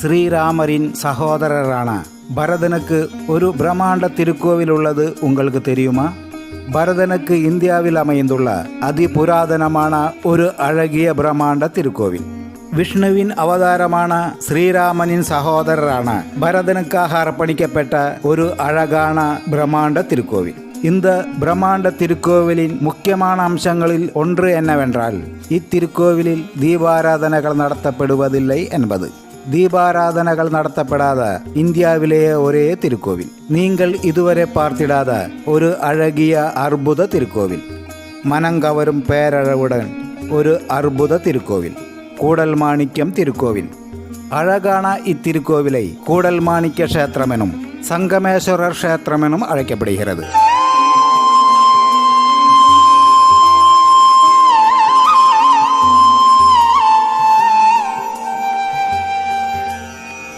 ஸ்ரீராமரின் சகோதரரான பரதனுக்கு ஒரு பிரம்மாண்ட திருக்கோவில் உள்ளது உங்களுக்கு தெரியுமா? பரதனுக்கு இந்தியாவில் அமைந்துள்ள அதிபுராதனமான ஒரு அழகிய பிரம்மாண்ட திருக்கோவில். விஷ்ணுவின் அவதாரமான ஸ்ரீராமனின் சகோதரரான பரதனுக்காக அர்ப்பணிக்கப்பட்ட ஒரு அழகான பிரம்மாண்ட திருக்கோவில். இந்த பிரம்மாண்ட திருக்கோவிலின் முக்கியமான அம்சங்களில் ஒன்று என்னவென்றால் இத்திருக்கோவிலில் தீபாராதனைகள் நடத்தப்படுவதில்லை என்பது. தீபாராதனைகள் நடத்தப்படாத இந்தியாவிலேயே ஒரே திருக்கோவில் நீங்கள் இதுவரை பார்த்திடாத ஒரு அழகிய அற்புத திருக்கோவில் மனங்கவரும் பேரழகுடன் ஒரு அற்புத திருக்கோவில் கூடல் மாணிக்கம் திருக்கோவில் அழகான இத்திருக்கோவிலை கூடல் மாணிக்க கஷேத்திரம் எனும் சங்கமேஸ்வரர் கஷேத்திரம் எனும் அழைக்கப்படுகிறது